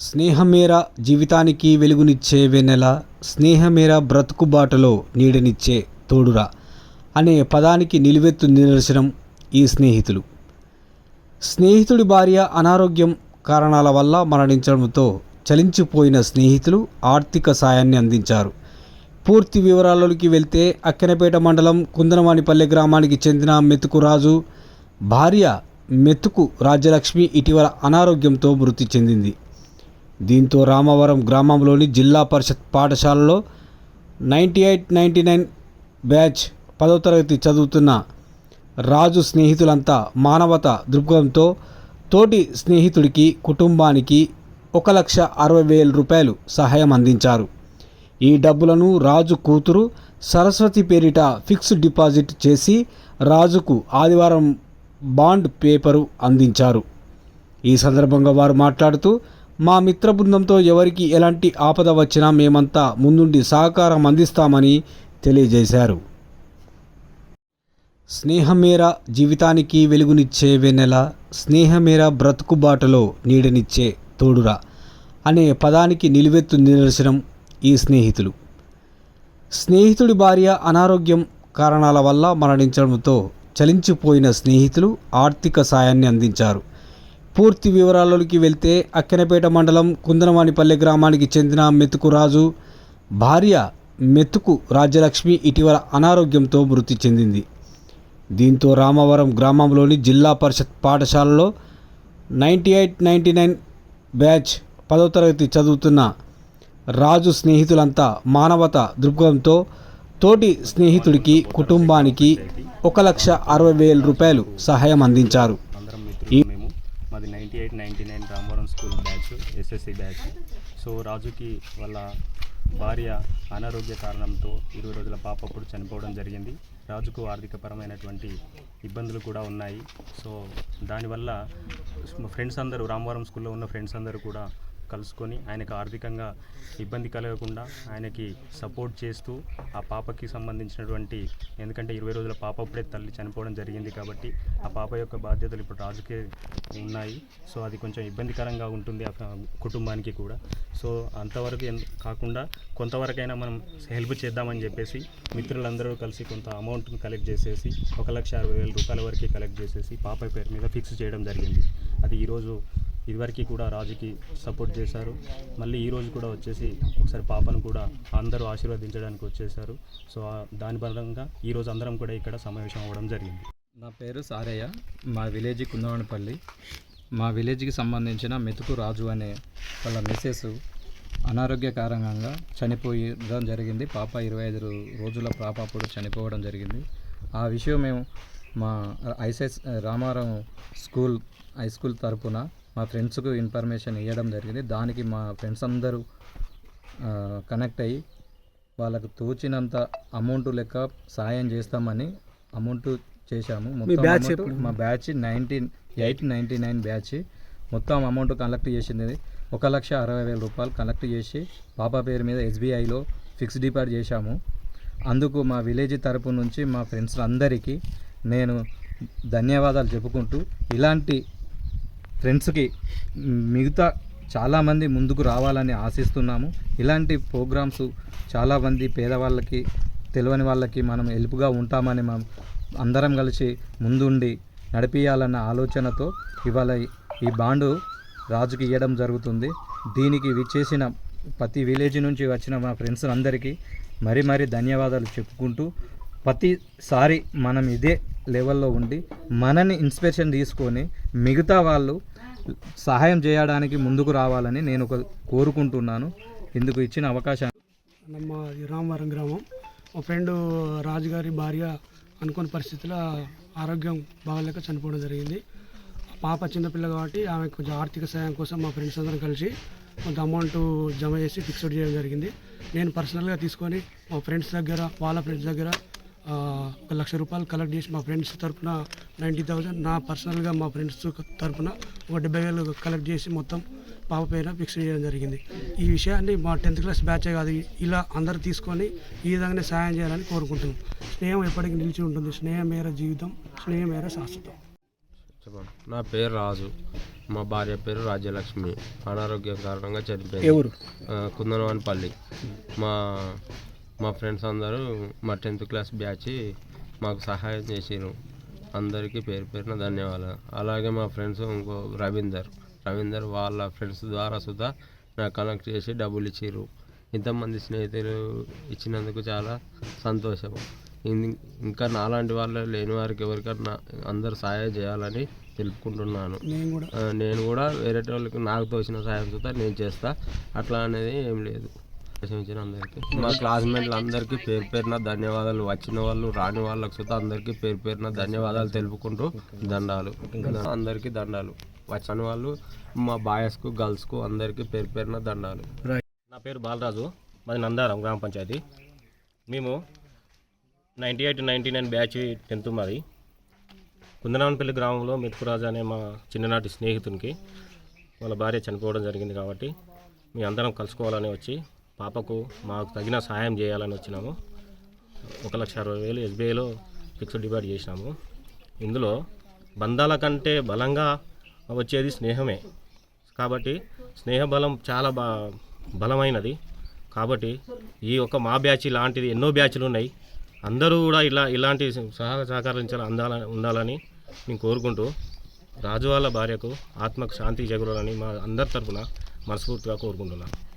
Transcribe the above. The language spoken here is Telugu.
స్నేహమేర జీవితానికి వెలుగునిచ్చే వెన్నెల స్నేహమేర బ్రతుకు బాటలో నీడనిచ్చే తోడురా అనే పదానికి నిలువెత్తు నిదర్శనం ఈ స్నేహితులు. స్నేహితుడి భార్య అనారోగ్యం కారణాల వల్ల మరణించడంతో చలించిపోయిన స్నేహితులు ఆర్థిక సాయాన్ని అందించారు. పూర్తి వివరాలలోకి వెళ్తే అక్కెనపేట మండలం కుందనవాణిపల్లె గ్రామానికి చెందిన మెతుకు రాజు భార్య మెతుకు రాజ్యలక్ష్మి ఇటీవల అనారోగ్యంతో మృతి చెందింది. దీంతో రామవరం గ్రామంలోని జిల్లా పరిషత్ పాఠశాలలో ninety eight ninety nine batch పదో తరగతి చదువుతున్న రాజు స్నేహితులంతా మానవత దృక్పథంతో తోటి స్నేహితుడికి కుటుంబానికి ఒక లక్ష అరవై వేల రూపాయలు సహాయం అందించారు. ఈ డబ్బులను రాజు కూతురు సరస్వతి పేరిట ఫిక్స్డ్ డిపాజిట్ చేసి రాజుకు ఆదివారం బాండ్ పేపరు అందించారు. ఈ సందర్భంగా వారు మాట్లాడుతూ మా మిత్ర బృందంతో ఎవరికి ఎలాంటి ఆపద వచ్చినా మేమంతా ముందుండి సహకారం అందిస్తామని తెలియజేశారు. స్నేహమేర జీవితానికి వెలుగునిచ్చే వెన్నెల స్నేహమేర బ్రతుకు బాటలో నీడనిచ్చే తోడురా అనే పదానికి నిలువెత్తు నిదర్శనం ఈ స్నేహితులు. స్నేహితుడి భార్య అనారోగ్యం కారణాల వల్ల మరణించడంతో చలించిపోయిన స్నేహితులు ఆర్థిక సాయాన్ని అందించారు. పూర్తి వివరాలలోకి వెళ్తే అక్కెనపేట మండలం కుందనవానిపల్లె గ్రామానికి చెందిన మెతుకు రాజు భార్య మెతుకు రాజ్యలక్ష్మి ఇటీవల అనారోగ్యంతో మృతి చెందింది. దీంతో రామవరం గ్రామంలోని జిల్లా పరిషత్ పాఠశాలలో ninety eight ninety nine batch పదో తరగతి చదువుతున్న రాజు స్నేహితులంతా మానవత దృక్పథంతో తోటి స్నేహితుడికి కుటుంబానికి ఒక లక్ష అరవై వేల రూపాయలు సహాయం అందించారు అందరం ఈ- మిత్రులు మేము మాది ninety eight ninety nine Ramavaram school batch SSC batch. So రాజుకి వాళ్ళ భార్య అనారోగ్య కారణంతో ఇరవై రోజుల పాప అప్పుడు చనిపోవడం జరిగింది. రాజుకు ఆర్థికపరమైనటువంటి ఇబ్బందులు కూడా ఉన్నాయి. సో దానివల్ల ఫ్రెండ్స్ అందరూ రామవరం స్కూల్లో ఉన్న ఫ్రెండ్స్ అందరూ కూడా కలుసుకొని ఆయనకు ఆర్థికంగా ఇబ్బంది కలగకుండా ఆయనకి సపోర్ట్ చేస్తూ ఆ పాపకి సంబంధించినటువంటి ఎందుకంటే ఇరవై రోజుల పాప అప్పుడే తల్లి చనిపోవడం జరిగింది కాబట్టి ఆ పాప యొక్క బాధ్యతలు ఇప్పుడు రాజుకే ఉన్నాయి. సో అది కొంచెం ఇబ్బందికరంగా ఉంటుంది ఆ కుటుంబానికి కూడా. సో అంతవరకు కాకుండా కొంతవరకైనా మనం హెల్ప్ చేద్దామని చెప్పేసి మిత్రులందరూ కలిసి కొంత అమౌంట్ని కలెక్ట్ చేసేసి ఒక లక్ష అరవై వేల రూపాయల వరకు కలెక్ట్ చేసేసి పాప పేరు మీద ఫిక్స్ చేయడం జరిగింది. అది ఈరోజు ఇదివరకు కూడా రాజుకి సపోర్ట్ చేశారు. మళ్ళీ ఈరోజు కూడా వచ్చేసి ఒకసారి పాపను కూడా అందరూ ఆశీర్వదించడానికి వచ్చేసారు సో దాని పరంగా ఈరోజు అందరం కూడా ఇక్కడ సమావేశం అవ్వడం జరిగింది. నా పేరు సారయ్య. మా విలేజ్ కుందవానిపల్లి మా విలేజ్కి సంబంధించిన మెతుకు రాజు అనే వాళ్ళ మిస్సెస్ అనారోగ్య కారణంగా చనిపోయడం జరిగింది. పాప ఇరవై ఐదు రోజుల పాప అప్పుడు చనిపోవడం జరిగింది. ఆ విషయం మేము మా ఐసెస్ రామారావు స్కూల్ హై స్కూల్ తరపున మా ఫ్రెండ్స్కు ఇన్ఫర్మేషన్ ఇవ్వడం జరిగింది. దానికి మా ఫ్రెండ్స్ అందరూ కనెక్ట్ అయ్యి వాళ్ళకు తోచినంత అమౌంట్ లెక్క సాయం చేస్తామని అమౌంట్ చేశాము. మొత్తం మా batch nineteen eight ninety nine batch. మొత్తం అమౌంట్ కలెక్ట్ చేసింది. ఒక లక్ష అరవై వేల రూపాయలు కలెక్ట్ చేసి పాప పేరు మీద ఎస్బీఐలో ఫిక్స్డ్ డిపాజిట్ చేశాము. అందుకు మా విలేజ్ తరపు నుంచి మా ఫ్రెండ్స్ అందరికీ నేను ధన్యవాదాలు చెప్పుకుంటూ ఇలాంటి ఫ్రెండ్స్కి మిగతా చాలామంది ముందుకు రావాలని ఆశిస్తున్నాము. ఇలాంటి ప్రోగ్రామ్స్ చాలామంది పేదవాళ్ళకి తెలియని వాళ్ళకి మనం హెల్ప్గా ఉంటామని మనం అందరం కలిసి ముందుండి నడిపించాలన్న ఆలోచనతో ఇవాళ ఈ బాండు రాజుకి ఇవ్వడం జరుగుతుంది. దీనికి విచ్చేసిన ప్రతి విలేజ్ నుంచి వచ్చిన మా ఫ్రెండ్స్ అందరికీ మరీ మరీ ధన్యవాదాలు చెప్పుకుంటూ ప్రతిసారి మనం ఇదే లెవెల్లో ఉండి మనని ఇన్స్పిరేషన్ తీసుకొని మిగతా వాళ్ళు సహాయం చేయడానికి ముందుకు రావాలని నేను ఒక కోరుకుంటున్నాను. ఇందుకు ఇచ్చిన అవకాశం నమ్మ రామవరం గ్రామం. మా ఫ్రెండ్ రాజుగారి భార్య అనుకున్న పరిస్థితుల్లో ఆరోగ్యం బాగలేక చనిపోవడం జరిగింది. పాప చిన్నపిల్ల కాబట్టి ఆమె కొంచెం ఆర్థిక సాయం కోసం మా ఫ్రెండ్స్ అందరం కలిసి కొంత అమౌంట్ జమ చేసి ఫిక్స్డ్ చేయడం జరిగింది. నేను పర్సనల్గా తీసుకొని మా ఫ్రెండ్స్ దగ్గర వాళ్ళ ఫ్రెండ్స్ దగ్గర ఒక లక్ష రూపాయలు కలెక్ట్ చేసి మా ఫ్రెండ్స్ తరపున నైంటీ థౌజండ్. నా పర్సనల్గా మా ఫ్రెండ్స్ తరపున ఒక డెబ్బై వేలు కలెక్ట్ చేసి మొత్తం పాప పైన ఫిక్స్ చేయడం జరిగింది. ఈ విషయాన్ని మా టెన్త్ క్లాస్ బ్యాచే కాదు ఇలా అందరూ తీసుకొని ఈ విధంగానే సాయం చేయాలని కోరుకుంటున్నాం. స్నేహం ఎప్పటికీ నిలిచి ఉంటుంది. స్నేహం మేర జీవితం స్నేహం మేర శాశ్వతం. నా పేరు రాజు. మా భార్య పేరు రాజ్యలక్ష్మి. అనారోగ్యం కారణంగా చనిపోయింది. కుందనవానిపల్లి. మా మా ఫ్రెండ్స్ అందరూ మా టెన్త్ క్లాస్ బ్యాచ్ మాకు సహాయం చేసిరు అందరికీ పేరు పేరున ధన్యవాదాలు. అలాగే మా ఫ్రెండ్స్ ఇంకో రవీందర్. రవీందర్ వాళ్ళ ఫ్రెండ్స్ ద్వారా సుధా నాకు కనెక్ట్ చేసి డబ్బులు ఇచ్చిర్రు. ఇంతమంది స్నేహితులు ఇచ్చినందుకు చాలా సంతోషం. ఇం- ఇంకా నాలాంటి వాళ్ళు లేని వారికి ఎవరికన్నా అందరు సహాయం చేయాలని తెలుపుకుంటున్నాను. నేను కూడా. వేరే వాళ్ళకి నాకు తోచిన సాయం చూస్తా నేను చేస్తా. అట్లా అనేది ఏం లేదు. ప్రశంసించిన అందరికీ మా క్లాస్మేట్లు అందరికీ పేరు పేరున ధన్యవాదాలు. వచ్చిన వాళ్ళు రాని వాళ్ళకి సుతా అందరికీ పేరు పేరున ధన్యవాదాలు తెలుపుకుంటూ దండాలు. అందరికీ దండాలు. వచ్చిన వాళ్ళు మా బాయ్స్కు గర్ల్స్కు అందరికీ పేరు పేరున దండాలు. నా పేరు బాలరాజు. మాది నందారం గ్రామ పంచాయతీ. మేము ninety eight ninety nine batch tenth మాది. కుందనామపల్లి గ్రామంలో మెతుకురాజు అనే మా చిన్ననాటి స్నేహితునికి వాళ్ళ భార్య చనిపోవడం జరిగింది కాబట్టి మీ అందరం కలుసుకోవాలని వచ్చి పాపకు మాకు తగిన సహాయం చేయాలని వచ్చినాము. ఒక లక్ష అరవై వేలు ఎస్బీఐలో ఫిక్స్డ్ డిపాజిట్ చేసినాము. ఇందులో బంధాల కంటే బలంగా వచ్చేది స్నేహమే. కాబట్టి స్నేహ బలం చాలా బా బలమైనది. కాబట్టి ఈ యొక్క మా బ్యాచ్ లాంటిది ఎన్నో బ్యాచ్లు ఉన్నాయి. అందరూ కూడా ఇలా ఇలాంటి సహ సహకరించాలి అందాలని ఉండాలని నేను కోరుకుంటూ రాజు వాళ్ళ భార్యకు ఆత్మకు శాంతి చేకూరాలని మా అందరి తరఫున మనస్ఫూర్తిగా కోరుకుంటున్నాను